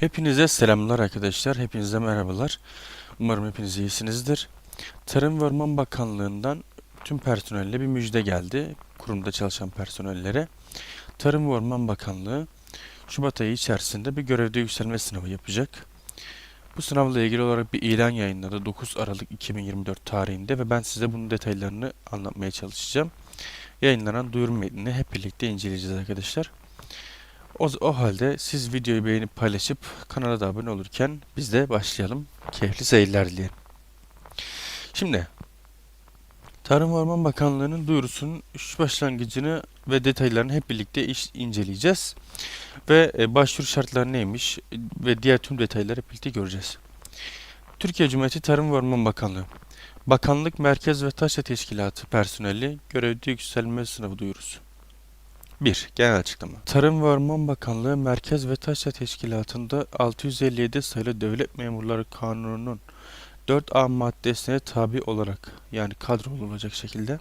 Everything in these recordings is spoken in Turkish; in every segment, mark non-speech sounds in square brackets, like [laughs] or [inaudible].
Hepinize selamlar arkadaşlar. Hepinize merhabalar. Umarım hepiniz iyisinizdir. Tarım ve Orman Bakanlığı'ndan tüm personelle bir müjde geldi. Kurumda çalışan personellere. Tarım ve Orman Bakanlığı Şubat ayı içerisinde bir görevde yükselme sınavı yapacak. Bu sınavla ilgili olarak bir ilan yayınladı 9 Aralık 2024 tarihinde ve ben size bunun detaylarını anlatmaya çalışacağım. Yayınlanan duyuru metnini hep birlikte inceleyeceğiz arkadaşlar. O, o halde siz videoyu beğenip paylaşıp kanala da abone olurken biz de başlayalım. Keyifli seyirler dilerim. Şimdi Tarım ve Orman Bakanlığı'nın duyurusunun şu başlangıcını ve detaylarını hep birlikte iş, inceleyeceğiz. Ve e, başvuru şartları neymiş e, ve diğer tüm detayları hep birlikte göreceğiz. Türkiye Cumhuriyeti Tarım ve Orman Bakanlığı Bakanlık Merkez ve Taşra Teşkilatı personeli görevde yükselme sınavı duyurusu. 1. Genel açıklama. Tarım ve Orman Bakanlığı Merkez ve Taşra Teşkilatı'nda 657 sayılı Devlet Memurları Kanunu'nun 4A maddesine tabi olarak yani kadrolu olacak şekilde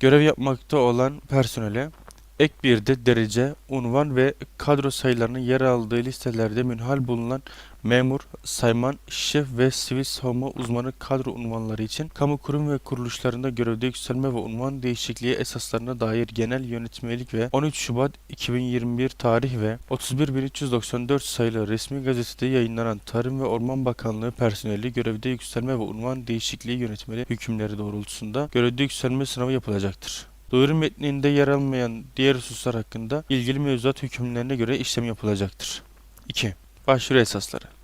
görev yapmakta olan personele ek bir de derece, unvan ve kadro sayılarının yer aldığı listelerde münhal bulunan memur, sayman, şef ve sivil savunma uzmanı kadro unvanları için kamu kurum ve kuruluşlarında görevde yükselme ve unvan değişikliği esaslarına dair genel yönetmelik ve 13 Şubat 2021 tarih ve 31394 sayılı resmi gazetede yayınlanan Tarım ve Orman Bakanlığı personeli görevde yükselme ve unvan değişikliği yönetmeli hükümleri doğrultusunda görevde yükselme sınavı yapılacaktır. Duyuru metninde yer almayan diğer hususlar hakkında ilgili mevzuat hükümlerine göre işlem yapılacaktır. 2. Başvuru esasları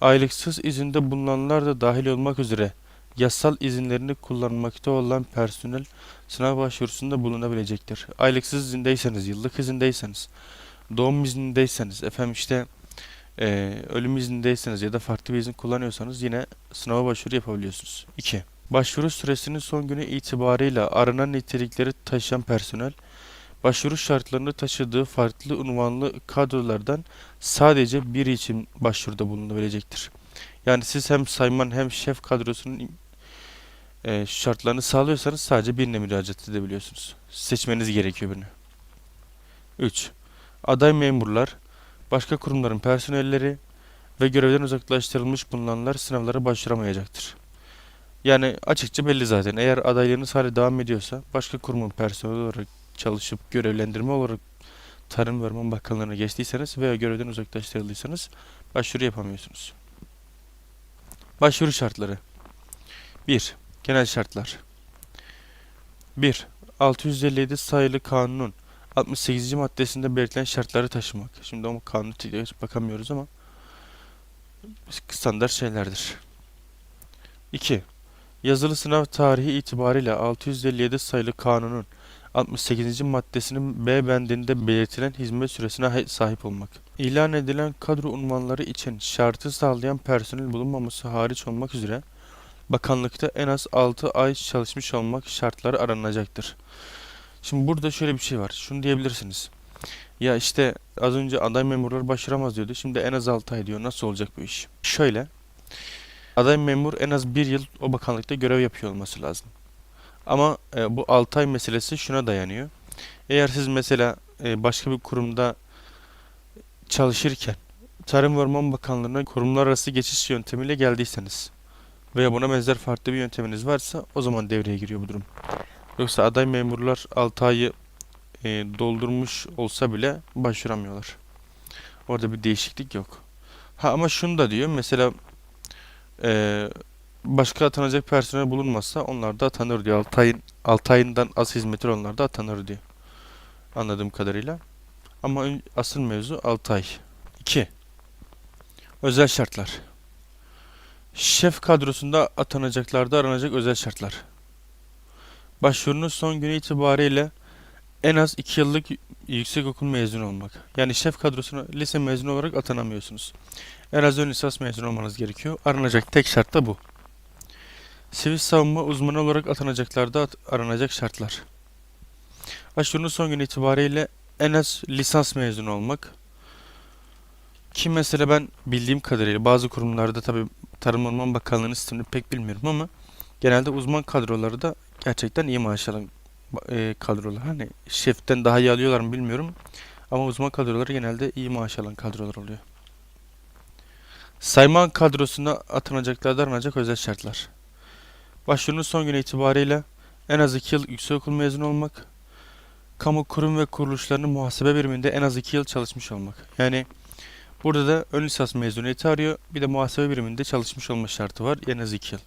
Aylıksız izinde bulunanlar da dahil olmak üzere yasal izinlerini kullanmakta olan personel sınav başvurusunda bulunabilecektir. Aylıksız izindeyseniz, yıllık izindeyseniz, doğum izindeyseniz, efendim işte eee, ölüm izindeyseniz ya da farklı bir izin kullanıyorsanız yine sınava başvuru yapabiliyorsunuz. 2. Başvuru süresinin son günü itibarıyla aranan nitelikleri taşıyan personel, başvuru şartlarını taşıdığı farklı unvanlı kadrolardan sadece biri için başvuruda bulunabilecektir. Yani siz hem sayman hem şef kadrosunun e, şartlarını sağlıyorsanız sadece birine müracaat edebiliyorsunuz. Seçmeniz gerekiyor birini. 3. Aday memurlar, başka kurumların personelleri ve görevden uzaklaştırılmış bulunanlar sınavlara başvuramayacaktır. Yani açıkça belli zaten. Eğer adaylığınız hala devam ediyorsa başka kurumun personeli olarak çalışıp görevlendirme olarak Tarım ve Orman Bakanlığı'na geçtiyseniz veya görevden uzaklaştırıldıysanız başvuru yapamıyorsunuz. Başvuru şartları 1. Genel şartlar 1. 657 sayılı kanunun 68. maddesinde belirtilen şartları taşımak. Şimdi o kanunu tek bakamıyoruz ama standart şeylerdir. 2. Yazılı sınav tarihi itibariyle 657 sayılı kanunun 68. maddesinin B bendinde belirtilen hizmet süresine sahip olmak. İlan edilen kadro unvanları için şartı sağlayan personel bulunmaması hariç olmak üzere bakanlıkta en az 6 ay çalışmış olmak şartları aranılacaktır. Şimdi burada şöyle bir şey var. Şunu diyebilirsiniz. Ya işte az önce aday memurlar başvuramaz diyordu. Şimdi en az 6 ay diyor. Nasıl olacak bu iş? Şöyle. Aday memur en az bir yıl o bakanlıkta görev yapıyor olması lazım. Ama e, bu 6 ay meselesi şuna dayanıyor. Eğer siz mesela e, başka bir kurumda çalışırken Tarım ve Orman Bakanlığı'na kurumlar arası geçiş yöntemiyle geldiyseniz veya buna benzer farklı bir yönteminiz varsa o zaman devreye giriyor bu durum. Yoksa aday memurlar 6 ayı e, doldurmuş olsa bile başvuramıyorlar. Orada bir değişiklik yok. Ha ama şunu da diyor mesela e, başka atanacak personel bulunmazsa onlar da atanır diyor. 6 ayın 6 ayından az hizmeti onlar da atanır diyor. Anladığım kadarıyla. Ama asıl mevzu 6 ay. 2. Özel şartlar. Şef kadrosunda atanacaklarda aranacak özel şartlar. Başvurunun son günü itibariyle en az 2 yıllık y- yüksekokul mezunu olmak. Yani şef kadrosuna lise mezunu olarak atanamıyorsunuz. En az ön lisans mezunu olmanız gerekiyor. Aranacak tek şart da bu. Sivil savunma uzmanı olarak atanacaklarda at- aranacak şartlar. Başvurunun son günü itibariyle en az lisans mezunu olmak. Ki mesela ben bildiğim kadarıyla bazı kurumlarda tabii Tarım Orman Bakanlığı'nın sistemini pek bilmiyorum ama genelde uzman kadroları da gerçekten iyi maaş alan e, kadrolar. Hani şeften daha iyi alıyorlar mı bilmiyorum. Ama uzman kadroları genelde iyi maaş alan kadrolar oluyor. Sayman kadrosuna atanacaklarda aranacak özel şartlar. Başvurunun son günü itibariyle en az 2 yıl yüksekokul mezunu olmak, kamu kurum ve kuruluşlarının muhasebe biriminde en az 2 yıl çalışmış olmak. Yani burada da ön lisans mezuniyeti arıyor. Bir de muhasebe biriminde çalışmış olma şartı var. En az 2 yıl.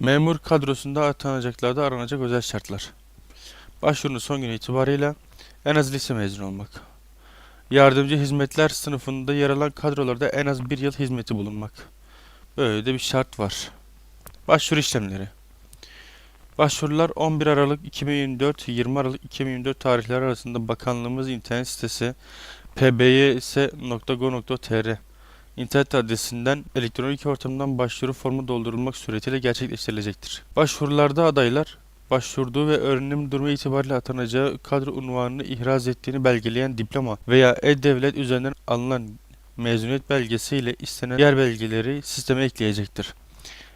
Memur kadrosunda atanacaklarda aranacak özel şartlar. Başvurunun son günü itibariyle en az lise mezunu olmak. Yardımcı hizmetler sınıfında yer alan kadrolarda en az bir yıl hizmeti bulunmak. Böyle de bir şart var. Başvuru işlemleri. Başvurular 11 Aralık 2024 20 Aralık 2024 tarihleri arasında bakanlığımız internet sitesi pbys.go.tr internet adresinden elektronik ortamdan başvuru formu doldurulmak suretiyle gerçekleştirilecektir. Başvurularda adaylar başvurduğu ve öğrenim durumu itibariyle atanacağı kadro unvanını ihraz ettiğini belgeleyen diploma veya e-devlet üzerinden alınan mezuniyet belgesi ile istenen diğer belgeleri sisteme ekleyecektir.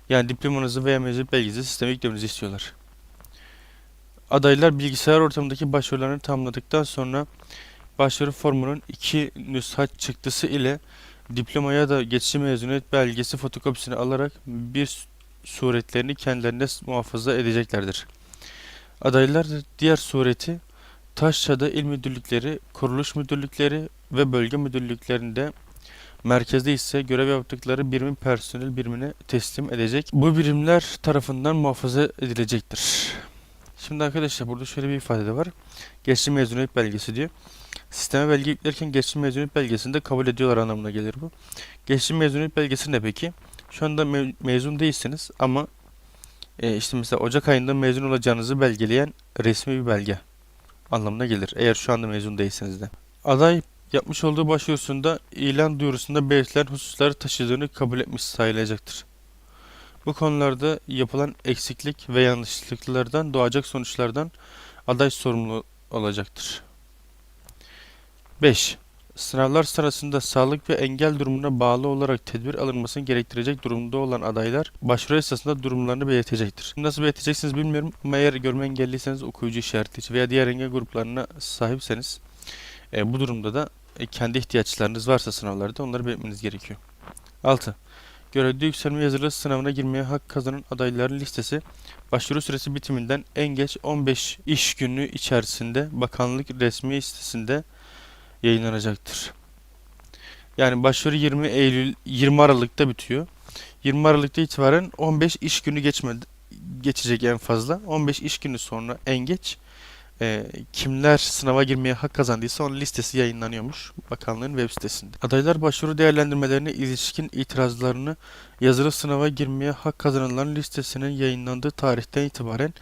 Yani diplomanızı veya mezuniyet belgenizi sisteme eklemenizi istiyorlar. Adaylar bilgisayar ortamındaki başvurularını tamamladıktan sonra başvuru formunun iki nüshat çıktısı ile diploma ya da geçici mezuniyet belgesi fotokopisini alarak bir suretlerini kendilerine muhafaza edeceklerdir. Adaylar diğer sureti Taşça'da il müdürlükleri, kuruluş müdürlükleri ve bölge müdürlüklerinde merkezde ise görev yaptıkları birimin personel birimine teslim edecek. Bu birimler tarafından muhafaza edilecektir. Şimdi arkadaşlar burada şöyle bir ifade de var. Geçici mezuniyet belgesi diyor. Sisteme belge yüklerken geçici mezuniyet belgesini de kabul ediyorlar anlamına gelir bu. Geçici mezuniyet belgesi ne peki? Şu anda me mezun değilsiniz ama e, işte mesela Ocak ayında mezun olacağınızı belgeleyen resmi bir belge anlamına gelir. Eğer şu anda mezun değilseniz de. Aday yapmış olduğu başvurusunda ilan duyurusunda belirtilen hususları taşıdığını kabul etmiş sayılacaktır. Bu konularda yapılan eksiklik ve yanlışlıklardan doğacak sonuçlardan aday sorumlu olacaktır. 5. Sınavlar sırasında sağlık ve engel durumuna bağlı olarak tedbir alınmasını gerektirecek durumda olan adaylar başvuru esasında durumlarını belirtecektir. Nasıl belirteceksiniz bilmiyorum ama eğer görme engelliyseniz okuyucu işareti veya diğer engel gruplarına sahipseniz e, bu durumda da e, kendi ihtiyaçlarınız varsa sınavlarda onları belirtmeniz gerekiyor. 6. Görevde yükselme yazılı sınavına girmeye hak kazanan adayların listesi başvuru süresi bitiminden en geç 15 iş günü içerisinde bakanlık resmi sitesinde yayınlanacaktır. Yani başvuru 20 Eylül 20 Aralık'ta bitiyor. 20 Aralık'ta itibaren 15 iş günü geçmedi geçecek en fazla. 15 iş günü sonra en geç e, kimler sınava girmeye hak kazandıysa onun listesi yayınlanıyormuş bakanlığın web sitesinde. Adaylar başvuru değerlendirmelerine ilişkin itirazlarını yazılı sınava girmeye hak kazananların listesinin yayınlandığı tarihten itibaren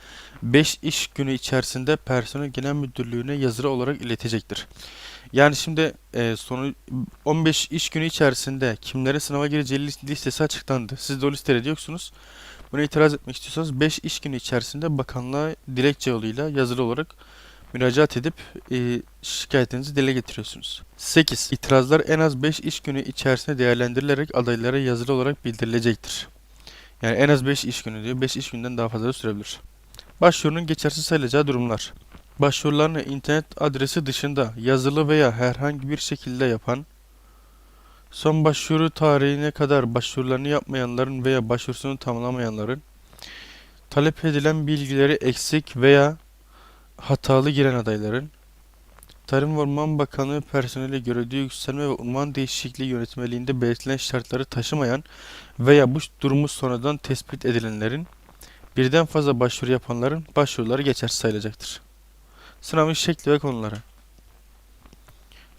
5 iş günü içerisinde personel genel müdürlüğüne yazılı olarak iletecektir. Yani şimdi e, sonu 15 iş günü içerisinde kimlerin sınava gireceği listesi açıklandı. Siz de o listeye diyorsunuz. Buna itiraz etmek istiyorsanız 5 iş günü içerisinde bakanlığa dilekçe yoluyla yazılı olarak müracaat edip e, şikayetinizi dile getiriyorsunuz. 8. İtirazlar en az 5 iş günü içerisinde değerlendirilerek adaylara yazılı olarak bildirilecektir. Yani en az 5 iş günü diyor. 5 iş günden daha fazla sürebilir. Başvurunun geçersiz sayılacağı durumlar. Başvurularını internet adresi dışında yazılı veya herhangi bir şekilde yapan, son başvuru tarihine kadar başvurularını yapmayanların veya başvurusunu tamamlamayanların, talep edilen bilgileri eksik veya hatalı giren adayların, Tarım ve Orman Bakanlığı personeli görevde yükselme ve orman değişikliği yönetmeliğinde belirtilen şartları taşımayan veya bu durumu sonradan tespit edilenlerin, birden fazla başvuru yapanların başvuruları geçersiz sayılacaktır. Sınavın şekli ve konuları.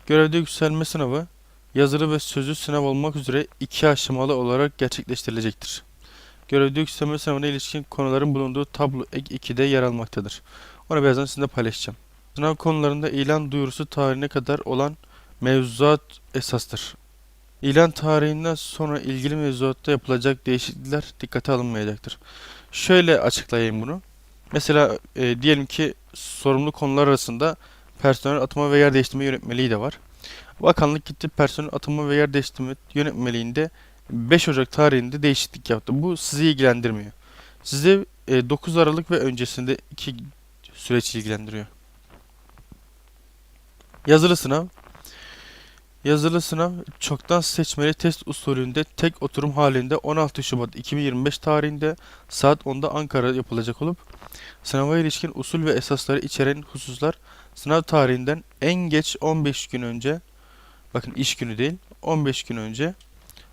Görevde yükselme sınavı yazılı ve sözlü sınav olmak üzere iki aşamalı olarak gerçekleştirilecektir. Görevde yükselme sınavına ilişkin konuların bulunduğu tablo ek 2'de yer almaktadır. Onu birazdan sizinle paylaşacağım. Sınav konularında ilan duyurusu tarihine kadar olan mevzuat esastır. İlan tarihinden sonra ilgili mevzuatta yapılacak değişiklikler dikkate alınmayacaktır. Şöyle açıklayayım bunu. Mesela e, diyelim ki sorumlu konular arasında personel atama ve yer değiştirme yönetmeliği de var. Bakanlık gitti personel atama ve yer değiştirme yönetmeliğinde 5 Ocak tarihinde değişiklik yaptı. Bu sizi ilgilendirmiyor. Sizi e, 9 Aralık ve öncesinde iki süreç ilgilendiriyor. Yazılı sınav. Yazılı sınav çoktan seçmeli test usulünde tek oturum halinde 16 Şubat 2025 tarihinde saat 10'da Ankara yapılacak olup sınava ilişkin usul ve esasları içeren hususlar sınav tarihinden en geç 15 gün önce bakın iş günü değil 15 gün önce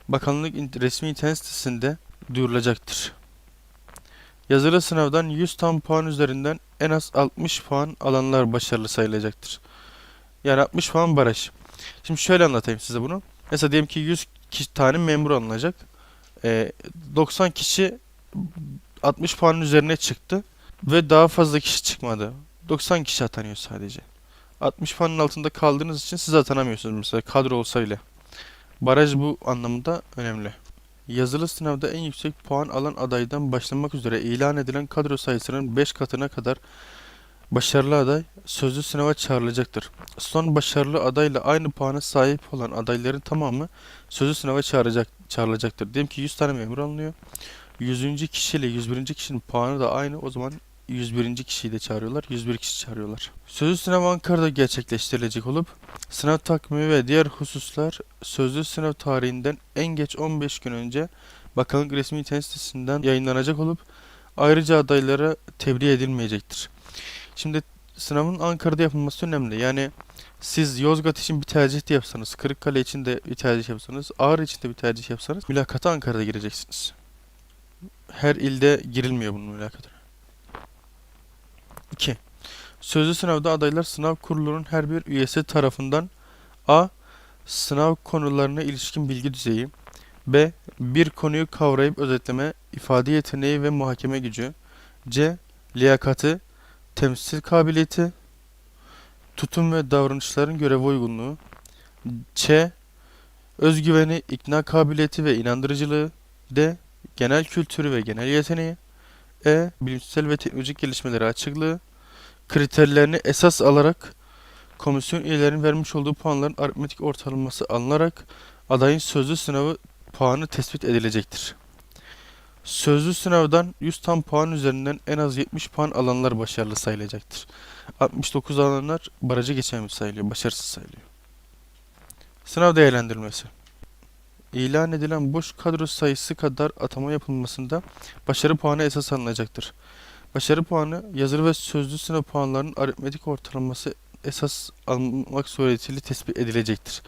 bakanlık resmi internet sitesinde duyurulacaktır. Yazılı sınavdan 100 tam puan üzerinden en az 60 puan alanlar başarılı sayılacaktır. Yani 60 puan baraj. Şimdi şöyle anlatayım size bunu. Mesela diyelim ki 100 kişi tane memur alınacak. Ee, 90 kişi 60 puanın üzerine çıktı ve daha fazla kişi çıkmadı. 90 kişi atanıyor sadece. 60 puanın altında kaldığınız için siz atanamıyorsunuz mesela kadro olsa bile. Baraj bu anlamda önemli. Yazılı sınavda en yüksek puan alan adaydan başlamak üzere ilan edilen kadro sayısının 5 katına kadar başarılı aday sözlü sınava çağrılacaktır. Son başarılı adayla aynı puana sahip olan adayların tamamı sözlü sınava çağıracak, çağrılacaktır. Diyelim ki 100 tane memur alınıyor. 100. kişiyle 101. kişinin puanı da aynı. O zaman 101. kişiyi de çağırıyorlar. 101 kişi çağırıyorlar. Sözlü sınav Ankara'da gerçekleştirilecek olup sınav takvimi ve diğer hususlar sözlü sınav tarihinden en geç 15 gün önce bakanlık resmi internet sitesinden yayınlanacak olup ayrıca adaylara tebliğ edilmeyecektir. Şimdi sınavın Ankara'da yapılması önemli. Yani siz Yozgat için bir tercih de yapsanız, Kırıkkale için de bir tercih yapsanız, Ağrı için de bir tercih yapsanız mülakata Ankara'da gireceksiniz. Her ilde girilmiyor bunun mülakatına. 2. Sözlü sınavda adaylar sınav kurulunun her bir üyesi tarafından A. Sınav konularına ilişkin bilgi düzeyi B. Bir konuyu kavrayıp özetleme, ifade yeteneği ve muhakeme gücü C. Liyakati, temsil kabiliyeti, tutum ve davranışların göreve uygunluğu, Ç, özgüveni, ikna kabiliyeti ve inandırıcılığı, D, genel kültürü ve genel yeteneği, E, bilimsel ve teknolojik gelişmeleri açıklığı, kriterlerini esas alarak komisyon üyelerinin vermiş olduğu puanların aritmetik ortalaması alınarak adayın sözlü sınavı puanı tespit edilecektir. Sözlü sınavdan 100 tam puan üzerinden en az 70 puan alanlar başarılı sayılacaktır. 69 alanlar barajı geçememiş sayılıyor, başarısız sayılıyor. Sınav değerlendirmesi. İlan edilen boş kadro sayısı kadar atama yapılmasında başarı puanı esas alınacaktır. Başarı puanı yazılı ve sözlü sınav puanlarının aritmetik ortalaması esas alınmak suretiyle tespit edilecektir.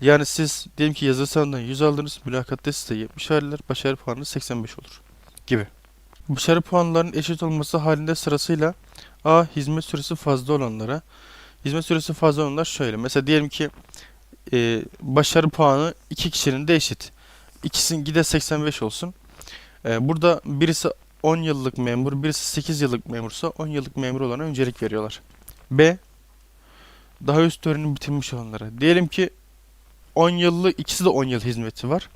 Yani siz diyelim ki yazılı sınavdan 100 aldınız, mülakatta size 70 verdiler, başarı puanı 85 olur gibi. Başarı puanlarının eşit olması halinde sırasıyla A. Hizmet süresi fazla olanlara. Hizmet süresi fazla olanlar şöyle. Mesela diyelim ki e, başarı puanı iki kişinin de eşit. İkisinin gide 85 olsun. E, burada birisi 10 yıllık memur, birisi 8 yıllık memursa 10 yıllık memur olana öncelik veriyorlar. B. Daha üst öğrenim bitirmiş olanlara. Diyelim ki 10 yıllık ikisi de 10 yıl hizmeti var.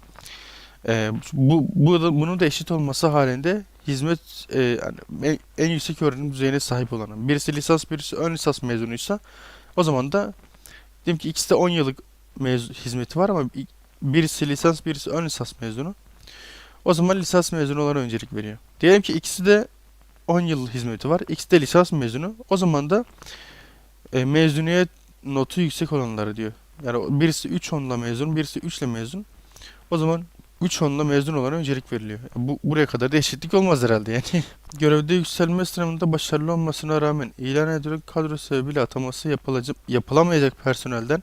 Ee, bu, bu da, bunun da eşit olması halinde hizmet e, yani en, yüksek öğrenim düzeyine sahip olanın. Birisi lisans, birisi ön lisans mezunuysa o zaman da diyelim ki ikisi de 10 yıllık mez, hizmeti var ama birisi lisans, birisi ön lisans mezunu. O zaman lisans mezunu olana öncelik veriyor. Diyelim ki ikisi de 10 yıl hizmeti var. İkisi de lisans mezunu. O zaman da e, mezuniyet notu yüksek olanlara diyor. Yani birisi 3 onla mezun, birisi 3 ile mezun. O zaman 3 onla mezun olana öncelik veriliyor. Bu buraya kadar da eşitlik olmaz herhalde yani. [laughs] Görevde yükselme sınavında başarılı olmasına rağmen ilan edilen kadro sebebiyle ataması yapılacak, yapılamayacak personelden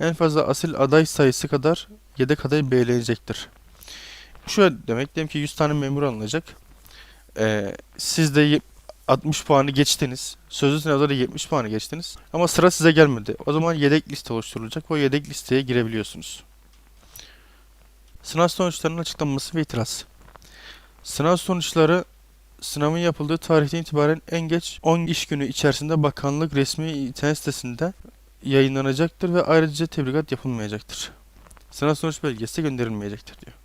en fazla asil aday sayısı kadar yedek aday belirlenecektir. Şu demek diyelim ki 100 tane memur alınacak. Ee, siz de ye- 60 puanı geçtiniz. Sözlü sınavda da 70 puanı geçtiniz. Ama sıra size gelmedi. O zaman yedek liste oluşturulacak. O yedek listeye girebiliyorsunuz. Sınav sonuçlarının açıklanması ve itiraz. Sınav sonuçları sınavın yapıldığı tarihten itibaren en geç 10 iş günü içerisinde bakanlık resmi internet sitesinde yayınlanacaktır ve ayrıca tebligat yapılmayacaktır. Sınav sonuç belgesi de gönderilmeyecektir diyor.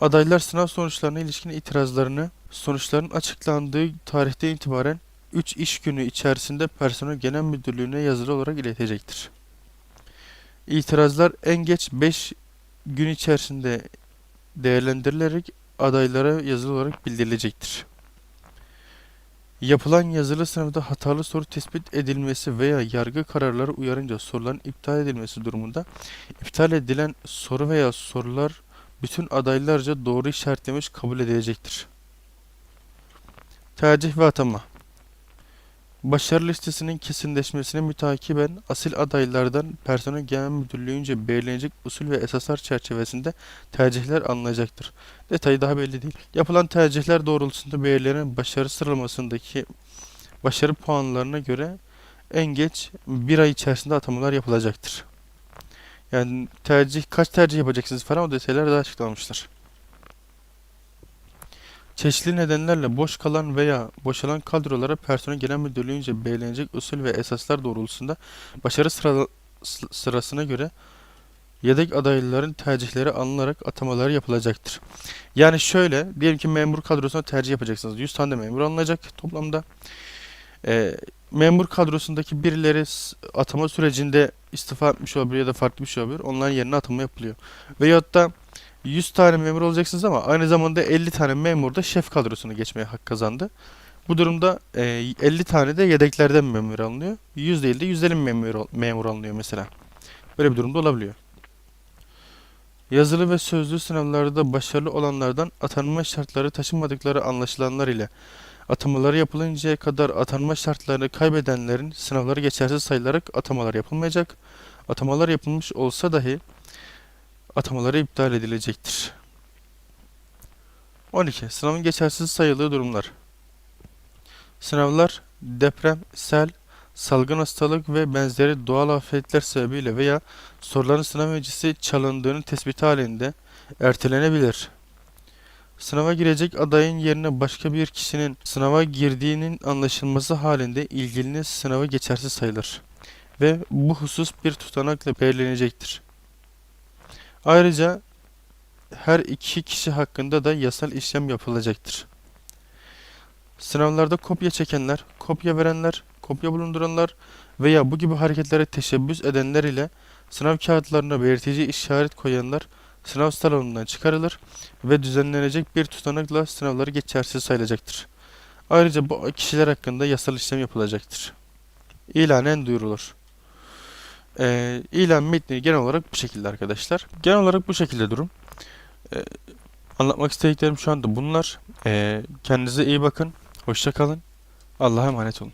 Adaylar sınav sonuçlarına ilişkin itirazlarını sonuçların açıklandığı tarihten itibaren 3 iş günü içerisinde personel genel müdürlüğüne yazılı olarak iletecektir. İtirazlar en geç 5 gün içerisinde değerlendirilerek adaylara yazılı olarak bildirilecektir. Yapılan yazılı sınavda hatalı soru tespit edilmesi veya yargı kararları uyarınca soruların iptal edilmesi durumunda iptal edilen soru veya sorular bütün adaylarca doğru işaretlemiş kabul edilecektir. Tercih ve atama Başarı listesinin kesinleşmesine mütakiben asil adaylardan personel genel müdürlüğünce belirlenecek usul ve esaslar çerçevesinde tercihler alınacaktır. Detayı daha belli değil. Yapılan tercihler doğrultusunda belirlenen başarı sıralamasındaki başarı puanlarına göre en geç bir ay içerisinde atamalar yapılacaktır. Yani tercih kaç tercih yapacaksınız falan o detaylar daha açıklanmıştır. Çeşitli nedenlerle boş kalan veya boşalan kadrolara personel genel müdürlüğünce belirlenecek usul ve esaslar doğrultusunda başarı sıra, sı- sırasına göre yedek adayların tercihleri alınarak atamalar yapılacaktır. Yani şöyle, diyelim ki memur kadrosuna tercih yapacaksınız. 100 tane de memur alınacak toplamda. Ee, memur kadrosundaki birileri atama sürecinde istifa etmiş olabilir ya da farklı bir şey olabilir. Onların yerine atama yapılıyor. Veyahut da 100 tane memur olacaksınız ama aynı zamanda 50 tane memur da şef kadrosuna geçmeye hak kazandı. Bu durumda e, 50 tane de yedeklerden memur alınıyor. 100 değil de 150 memur, memur alınıyor mesela. Böyle bir durumda olabiliyor. Yazılı ve sözlü sınavlarda başarılı olanlardan atanma şartları taşımadıkları anlaşılanlar ile atamaları yapılıncaya kadar atanma şartlarını kaybedenlerin sınavları geçersiz sayılarak atamalar yapılmayacak. Atamalar yapılmış olsa dahi atamaları iptal edilecektir. 12. Sınavın geçersiz sayıldığı durumlar. Sınavlar deprem, sel, salgın hastalık ve benzeri doğal afetler sebebiyle veya soruların sınav öncesi çalındığının tespiti halinde ertelenebilir. Sınava girecek adayın yerine başka bir kişinin sınava girdiğinin anlaşılması halinde ilgilinin sınavı geçersiz sayılır ve bu husus bir tutanakla belirlenecektir. Ayrıca her iki kişi hakkında da yasal işlem yapılacaktır. Sınavlarda kopya çekenler, kopya verenler, kopya bulunduranlar veya bu gibi hareketlere teşebbüs edenler ile sınav kağıtlarına belirtici işaret koyanlar sınav salonundan çıkarılır ve düzenlenecek bir tutanakla sınavları geçersiz sayılacaktır. Ayrıca bu kişiler hakkında yasal işlem yapılacaktır. İlanen duyurulur. Ee, ilan metni genel olarak bu şekilde arkadaşlar. Genel olarak bu şekilde durum. Ee, anlatmak istediklerim şu anda bunlar. Ee, kendinize iyi bakın. Hoşça kalın. Allah'a emanet olun.